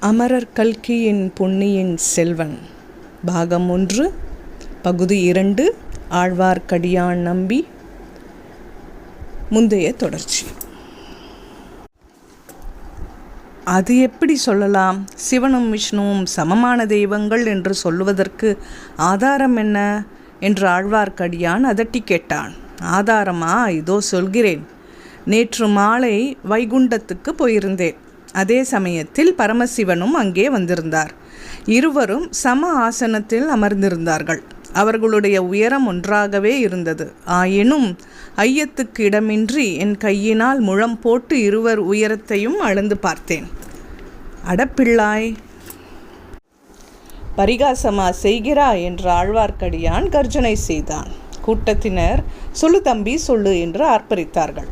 அமரர் கல்கியின் பொன்னியின் செல்வன். பாகம் ஒன்று பகுதி இரண்டு ஆழ்வார்க்கடியான் நம்பி. முந்தைய தொடர்ச்சி. அது எப்படி சொல்லலாம்? சிவனும் விஷ்ணுவும் சமமான தெய்வங்கள் என்று சொல்லுவதற்கு ஆதாரம் என்ன? என்று ஆழ்வார்க்கடியான் அதட்டி கேட்டான். ஆதாரமா? இதோ சொல்கிறேன். நேற்று மாலை வைகுண்டத்துக்கு போயிருந்தேன். அதே சமயத்தில் பரமசிவனும் அங்கே வந்திருந்தார். இருவரும் சம ஆசனத்தில் அமர்ந்திருந்தார்கள். அவர்களுடைய உயரம் ஒன்றாகவே இருந்தது. ஆயினும் ஐயத்துக்கு இடமின்றி என் கையினால் முழம் போட்டு இருவர் உயரத்தையும் அளந்து பார்த்தேன். அடப்பிள்ளாய் பரிகாசமா செய்கிறா என்று ஆழ்வார்க்கடியான் கர்ஜனை செய்தான். கூட்டத்தினர் சொல்லு தம்பி சொல்லு என்று ஆர்ப்பரித்தார்கள்.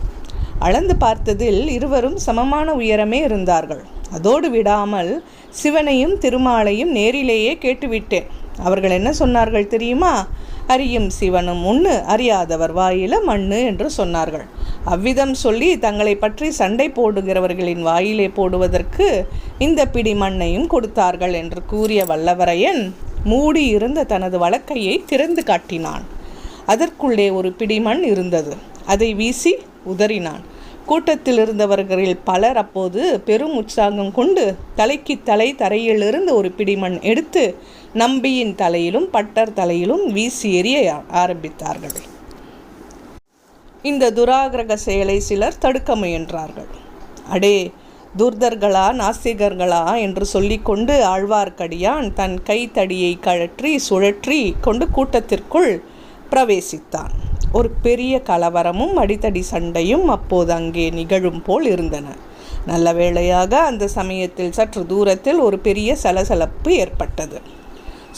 அளந்து பார்த்ததில் இருவரும் சமமான உயரமே இருந்தார்கள். அதோடு விடாமல் சிவனையும் திருமாலையும் நேரிலேயே கேட்டுவிட்டேன். அவர்கள் என்ன சொன்னார்கள் தெரியுமா? அறியும் சிவனும் ஒன்று அறியாதவர் வாயில மண்ணு என்று சொன்னார்கள். அவ்விதம் சொல்லி தங்களை பற்றி சண்டை போடுகிறவர்களின் வாயிலே போடுவதற்கு இந்த பிடி மண்ணையும் கொடுத்தார்கள் என்று கூறிய வல்லவரையன் மூடி இருந்த தனது வழக்கையை திறந்து காட்டினான். அதற்குள்ளே ஒரு பிடிமண் இருந்தது. அதை வீசி உதறினான். கூட்டத்தில் இருந்தவர்களில் பலர் அப்போது பெரும் உற்சாகம் கொண்டு தலைக்கு தலை தரையிலிருந்து ஒரு பிடிமண் எடுத்து நம்பியின் தலையிலும் பட்டர் தலையிலும் வீசி எறிய ஆரம்பித்தார்கள். இந்த துராகிரக செயலை சிலர் தடுக்க முயன்றார்கள். அடே துர்தர்களா நாஸ்திகர்களா என்று சொல்லிக்கொண்டு ஆழ்வார்க்கடியான் தன் கைத்தடியை கழற்றி சுழற்றி கொண்டு கூட்டத்திற்குள் பிரவேசித்தான். ஒரு பெரிய கலவரமும் அடித்தடி சண்டையும் அப்போது அங்கே நிகழும் போல் இருந்தன. நல்ல வேளையாக அந்த சமயத்தில் சற்று தூரத்தில் ஒரு பெரிய சலசலப்பு ஏற்பட்டது.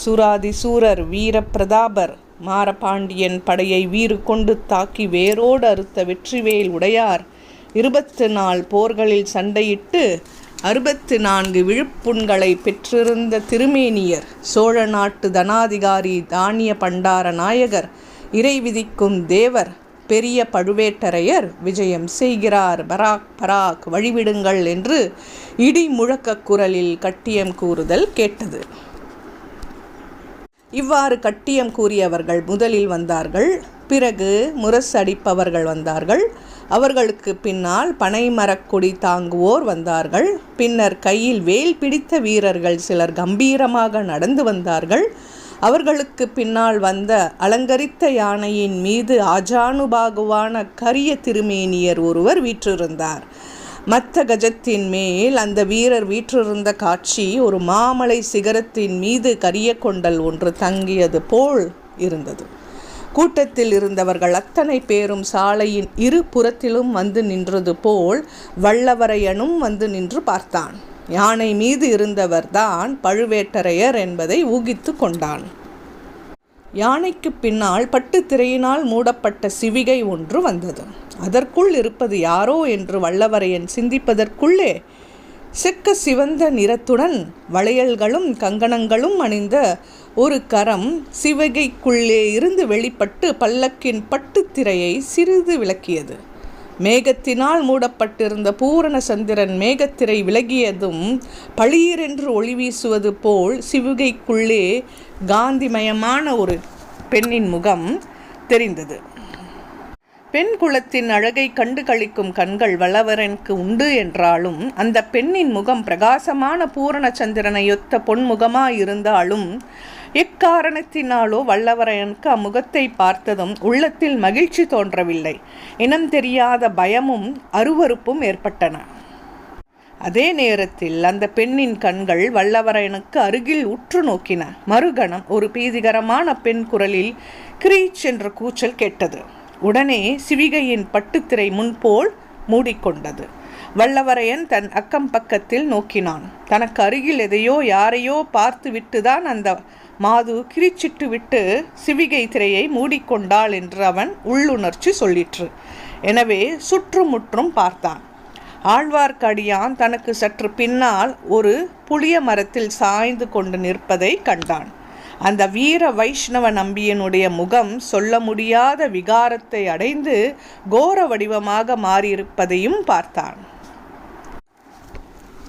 சூராதி சூரர் வீரப்பிரதாபர் மாரபாண்டியன் படையை வீறு கொண்டு தாக்கி வேரோடு அறுத்த வெற்றிவேல் உடையார் இருபத்து நாள் போர்களில் சண்டையிட்டு அறுபத்து நான்கு விழுப்புண்களை பெற்றிருந்த திருமேனியர் சோழ நாட்டு தனாதிகாரி தானிய பண்டார நாயகர் இறை விதிக்கும் தேவர் பெரிய பழுவேட்டரையர் விஜயம் செய்கிறார். பராக் பராக் வழிவிடுங்கள் என்று இடி முழக்க குரலில் கட்டியம் கூறுதல் கேட்டது. இவ்வாறு கட்டியம் கூறியவர்கள் முதலில் வந்தார்கள். பிறகு முரசடிப்பவர்கள் வந்தார்கள். அவர்களுக்கு பின்னால் பனைமரக்கொடி தாங்குவோர் வந்தார்கள். பின்னர் கையில் வேல் பிடித்த வீரர்கள் சிலர் கம்பீரமாக நடந்து வந்தார்கள். அவர்களுக்கு பின்னால் வந்த அலங்கரித்த யானையின் மீது ஆஜானுபாகுவான கரிய திருமேனியர் ஒருவர் வீற்றிருந்தார். மத்த கஜத்தின் மேல் அந்த வீரர் வீற்றிருந்த காட்சி ஒரு மாமலை சிகரத்தின் மீது கரிய கொண்டல் ஒன்று தங்கியது போல் இருந்தது. கூட்டத்தில் இருந்தவர்கள் அத்தனை பேரும் சாலையின் இரு புறத்திலும் வந்து நின்றது போல் வல்லவரையனும் வந்து நின்று பார்த்தான். யானை மீது இருந்தவர்தான் பழுவேட்டரையர் என்பதை ஊகித்து கொண்டான். யானைக்கு பின்னால் பட்டு திரையினால் மூடப்பட்ட சிவிகை ஒன்று வந்தது. அதற்குள் இருப்பது யாரோ என்று வல்லவரையன் சிந்திப்பதற்குள்ளே செக்க சிவந்த நிறத்துடன் வளையல்களும் கங்கணங்களும் அணிந்த ஒரு கரம் சிவகைக்குள்ளே இருந்து வெளிப்பட்டு பல்லக்கின் பட்டுத்திரையை சிறிது விளக்கியது. மேகத்தினால் மூடப்பட்டிருந்த பூரண சந்திரன் மேகத்திரை விலகியதும் பளீரென்று ஒளி வீசுவது போல் சிவுகைக்குள்ளே காந்திமயமான ஒரு பெண்ணின் முகம் தெரிந்தது. பெண் குலத்தின் அழகை கண்டு கழிக்கும் கண்கள் வல்லவரனுக்கு உண்டு என்றாலும் அந்த பெண்ணின் முகம் பிரகாசமான பூரண சந்திரனையொத்த பொன்முகமாயிருந்தாலும் எக்காரணத்தினாலோ வல்லவரையனுக்கு அம்முகத்தை பார்த்ததும் உள்ளத்தில் மகிழ்ச்சி தோன்றவில்லை. இனம் தெரியாத பயமும் அருவறுப்பும் ஏற்பட்டன. அதே நேரத்தில் அந்த பெண்ணின் கண்கள் வல்லவரையனுக்கு அருகில் உற்று நோக்கின. மறுகணம் ஒரு பீதிகரமான பெண் குரலில் கிரீச் என்ற கூச்சல் கேட்டது. உடனே சிவிகையின் பட்டுத்திரை முன்போல் மூடிக்கொண்டது. வல்லவரையன் தன் அக்கம் பக்கத்தில் நோக்கினான். தனக்கு அருகில் எதையோ யாரையோ பார்த்து விட்டுதான் அந்த மாது கிரிச்சிட்டு விட்டு சிவிகை திரையை மூடிக்கொண்டாள் என்று அவன் உள்ளுணர்ச்சி சொல்லிற்று. எனவே சுற்றுமுற்றும் பார்த்தான். ஆழ்வார்க்கடியான் தனக்கு சற்று பின்னால் ஒரு புளிய மரத்தில் சாய்ந்து கொண்டு நிற்பதை கண்டான். அந்த வீர வைஷ்ணவ நம்பியனுடைய முகம் சொல்ல முடியாத விகாரத்தை அடைந்து கோர வடிவமாக மாறியிருப்பதையும் பார்த்தான்.